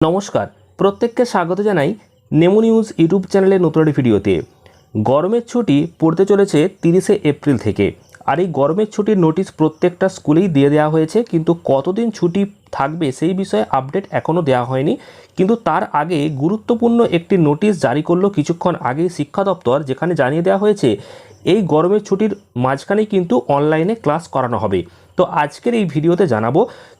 নমস্কার, প্রত্যেককে স্বাগত জানাই নেমো নিউজ ইউটিউব চ্যানেলের নতুন একটি ভিডিওতে। গরমের ছুটি পড়তে চলেছে তিরিশে এপ্রিল থেকে। আর এই গরমের ছুটির নোটিশ প্রত্যেকটা স্কুলেই দিয়ে দেওয়া হয়েছে, কিন্তু কতদিন ছুটি থাকবে সেই বিষয়ে আপডেট এখনও দেওয়া হয়নি। কিন্তু তার আগে গুরুত্বপূর্ণ একটি নোটিশ জারি করল কিছুক্ষণ আগে শিক্ষা দপ্তর, যেখানে জানিয়ে দেওয়া হয়েছে, এই গরমের ছুটির মাঝখানেই কিন্তু অনলাইনে ক্লাস করানো হবে। তো আজকের এই ভিডিওতে জানাব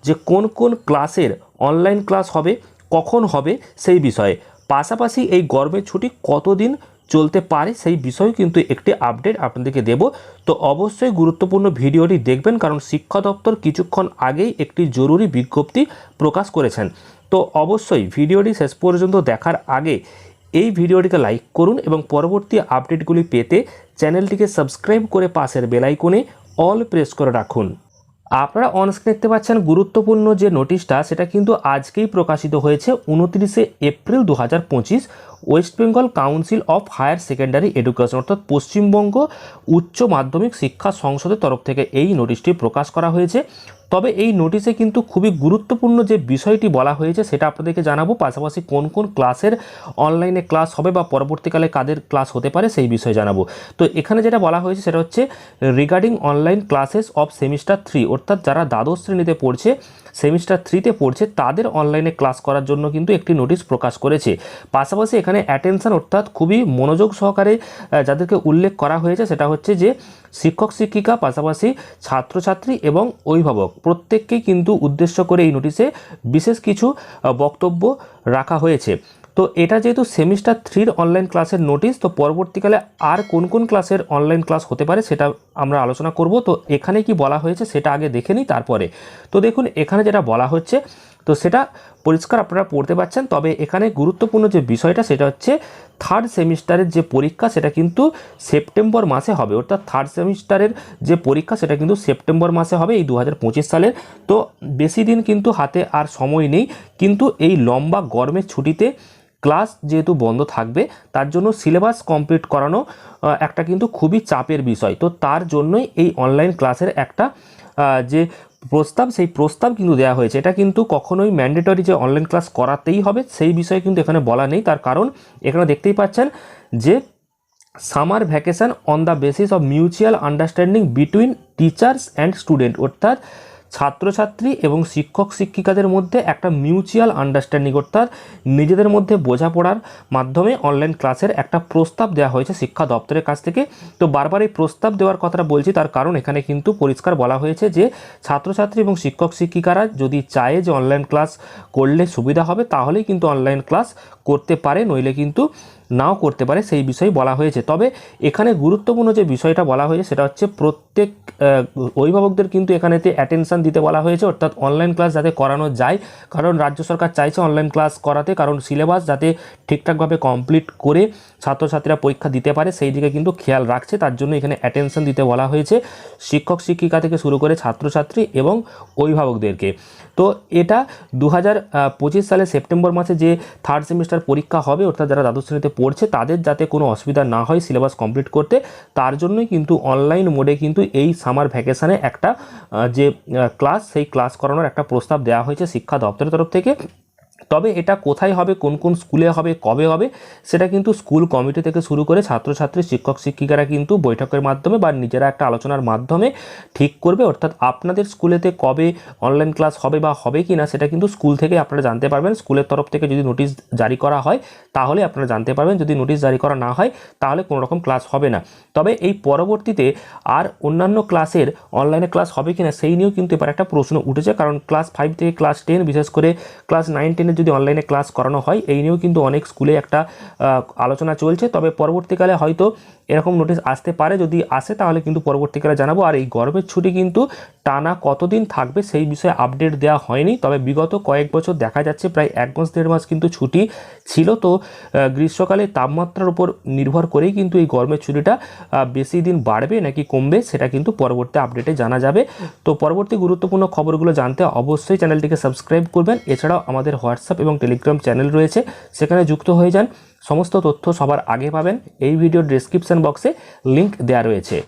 যে কোন কোন ক্লাসের অনলাইন ক্লাস হবে কখন হবে সেই বিষয়ে। পাশাপাশি এই গরমের ছুটি কতদিন চলতে পারে সেই বিষয়েও কিন্তু একটি আপডেট আপনাদেরকে দেব। তো অবশ্যই গুরুত্বপূর্ণ ভিডিওটি দেখবেন, কারণ শিক্ষা দপ্তর কিছুক্ষণ আগেই একটি জরুরি বিজ্ঞপ্তি প্রকাশ করেছেন। তো অবশ্যই ভিডিওটি শেষ পর্যন্ত দেখার আগে এই ভিডিওটিকে লাইক করুন এবং পরবর্তী আপডেটগুলি পেতে চ্যানেলটিকে সাবস্ক্রাইব করে পাশের বেলাইকনে অল প্রেস করে রাখুন। আপনারা অনস্ক্রিন দেখতে পাচ্ছেন গুরুত্বপূর্ণ যে নোটিশটা সেটা কিন্তু আজকেই প্রকাশিত হয়েছে উনত্রিশে এপ্রিল দু হাজার পঁচিশ West Bengal Council of Higher Secondary Education অর্থাৎ পশ্চিমবঙ্গ উচ্চ মাধ্যমিক শিক্ষা সংসদের তরফ থেকে এই নোটিশটি প্রকাশ করা হয়েছে। তবে এই নোটিশে কিন্তু খুবই গুরুত্বপূর্ণ যে বিষয়টি বলা হয়েছে, সেটা আপনাদেরকে জানাব। পাশাপাশি কোন কোন ক্লাসের অনলাইনে ক্লাস হবে বা পরবর্তীকালে কাদের ক্লাস হতে পারে সেই বিষয়ে জানাব। তো এখানে যেটা বলা হয়েছে, সেটা হচ্ছে regarding online classes of semester three অর্থাৎ যারা দ্বাদশ শ্রেণীতে পড়ছে সেমিস্টার থ্রিতে পড়ছে, তাদের অনলাইনে ক্লাস করার জন্য কিন্তু একটি নোটিশ প্রকাশ করেছে। পাশাপাশি এখানে অ্যাটেনশন অর্থাৎ খুবই মনোযোগ সহকারে যাদেরকে উল্লেখ করা হয়েছে, সেটা হচ্ছে যে শিক্ষক, শিক্ষিকা, পাশাপাশি ছাত্রছাত্রী এবং অভিভাবক প্রত্যেককেই কিন্তু উদ্দেশ্য করে এই নোটিশে বিশেষ কিছু বক্তব্য রাখা হয়েছে। তো এটা যেহেতু সেমিস্টার থ্রির অনলাইন ক্লাসের নোটিশ তো পরবর্তীকালে আর কোন কোন ক্লাসের অনলাইন ক্লাস হতে পারে সেটা আমরা আলোচনা করব। তো এখানে কি বলা হয়েছে সেটা আগে দেখে নিই তারপরে। তো দেখুন, এখানে যেটা বলা হচ্ছে তো সেটা পরিষ্কার আপনারা পড়তে পারছেন। তবে এখানে গুরুত্বপূর্ণ যে বিষয়টা, সেটা হচ্ছে থার্ড সেমিস্টারের যে পরীক্ষা, সেটা কিন্তু সেপ্টেম্বর মাসে হবে। অর্থাৎ থার্ড সেমিস্টারের যে পরীক্ষা, সেটা কিন্তু সেপ্টেম্বর মাসে হবে এই দু হাজার পঁচিশ সালের। তো বেশি দিন কিন্তু হাতে আর সময় নেই। কিন্তু এই লম্বা গরমের ছুটিতে ক্লাস যেহেতু বন্ধ থাকবে, তার জন্য সিলেবাস কমপ্লিট করানো একটা কিন্তু খুবই চাপের বিষয়। তো তার জন্যই এই অনলাইন ক্লাসের একটা যে প্রস্তাব, সেই প্রস্তাব কিন্তু দেওয়া হয়েছে। এটা কিন্তু কখনোই ম্যান্ডেটরি যে অনলাইন ক্লাস করাতেই হবে, সেই বিষয়ে কিন্তু এখানে বলা নেই। তার কারণ এখানে দেখতেই পাচ্ছেন যে summer vacation on the basis of mutual understanding between teachers and student অর্থাৎ ছাত্রছাত্রী এবং শিক্ষক শিক্ষিকাদের মধ্যে একটা মিউচুয়াল আন্ডারস্ট্যান্ডিং অর্থাৎ নিজেদের মধ্যে বোঝাপড়ার মাধ্যমে অনলাইন ক্লাসের একটা প্রস্তাব দেওয়া হয়েছে শিক্ষা দপ্তরের কাছ থেকে। তো বারবার এই প্রস্তাব দেওয়ার কথাটা বলছি, তার কারণ এখানে কিন্তু পরিষ্কার বলা হয়েছে যে ছাত্রছাত্রী এবং শিক্ষক শিক্ষিকারা যদি চায় যে অনলাইন ক্লাস করলে সুবিধা হবে, তাহলেই কিন্তু অনলাইন ক্লাস করতে পারে, নইলে কিন্তু নাও করতে পারে, সেই বিষয়ে বলা হয়েছে। তবে এখানে গুরুত্বপূর্ণ যে বিষয়টা বলা হয়েছে, সেটা হচ্ছে প্রত্যেক অভিভাবকদের কিন্তু এখানেতে অ্যাটেনশন দিতে বলা হয়েছে, অর্থাৎ অনলাইন ক্লাস যাতে করানো যায়। কারণ রাজ্য সরকার চাইছে অনলাইন ক্লাস করাতে, কারণ সিলেবাস যাতে ঠিকঠাকভাবে কমপ্লিট করে ছাত্রছাত্রীরা পরীক্ষা দিতে পারে, সেই দিকে কিন্তু খেয়াল রাখছে। তার জন্য এখানে অ্যাটেনশন দিতে বলা হয়েছে শিক্ষক শিক্ষিকা থেকে শুরু করে ছাত্রছাত্রী এবং অভিভাবকদেরকে। তো এটা দু হাজার পঁচিশ সালে সেপ্টেম্বর মাসে যে থার্ড সেমিস্টার পরীক্ষা হবে, অর্থাৎ যারা দ্বাদশ শ্রেণীতে পড়ছে, তাদের যাতে কোনো অসুবিধা না হয় সিলেবাস কমপ্লিট করতে, তার জন্যই কিন্তু অনলাইন মোডে কিন্তু এই সামার ভ্যাকেশানে একটা যে ক্লাস, সেই ক্লাস করানোর একটা প্রস্তাব দেওয়া হয়েছে শিক্ষা দপ্তরের তরফ থেকে। তবে এটা কোথায় হবে, কোন কোন স্কুলে হবে, কবে হবে, সেটা কিন্তু স্কুল কমিটি থেকে শুরু করে ছাত্রছাত্রী, শিক্ষক, শিক্ষিকারা কিন্তু বৈঠকের মাধ্যমে বা নিজেরা একটা আলোচনার মাধ্যমে ঠিক করবে। অর্থাৎ আপনাদের স্কুলেতে কবে অনলাইন ক্লাস হবে বা হবে কি না সেটা কিন্তু স্কুল থেকে আপনারা জানতে পারবেন। স্কুলের তরফ থেকে যদি নোটিশ জারি করা হয়, তাহলে আপনারা জানতে পারবেন। যদি নোটিশ জারি করা না হয়, তাহলে কোনো রকম ক্লাস হবে না। তবে এই পরবর্তীতে আর অন্যান্য ক্লাসের অনলাইনে ক্লাস হবে কি না সেই নিয়েও কিন্তু এবার একটা প্রশ্ন উঠেছে। কারণ ক্লাস ফাইভ থেকে ক্লাস টেন বিশেষ করে ক্লাস নাইন টেনের যদি অনলাইনে ক্লাস করানো হয়, এই নিয়েও কিন্তু অনেক স্কুলে একটা আলোচনা চলছে। তবে পরবর্তীকালে হয়তো এরকম নোটিশ আসতে পারে। যদি আসে, তাহলে কিন্তু পরবর্তীকালে জানাব। আর এই গরমের ছুটি কিন্তু টানা কতদিন থাকবে, সেই বিষয়ে আপডেট দেওয়া হয়নি। তবে বিগত কয়েক বছর দেখা যাচ্ছে, প্রায় এক মাস, দেড় মাস কিন্তু ছুটি ছিল। তো গ্রীষ্মকালে তাপমাত্রার উপর নির্ভর করেই কিন্তু এই গরমের ছুটিটা বেশি দিন বাড়বে নাকি কমবে, সেটা কিন্তু পরবর্তী আপডেটে জানা যাবে। তো পরবর্তী গুরুত্বপূর্ণ খবরগুলো জানতে অবশ্যই চ্যানেলটিকে সাবস্ক্রাইব করবেন। এছাড়াও আমাদের হোয়াটসঅ্যাপ এবং টেলিগ্রাম চ্যানেল রয়েছে, সেখানে যুক্ত হয়ে যান। সমস্ত তথ্য সবার আগে পাবেন। এই ভিডিও ডিসক্রিপশান বক্সে লিঙ্ক দেওয়া রয়েছে।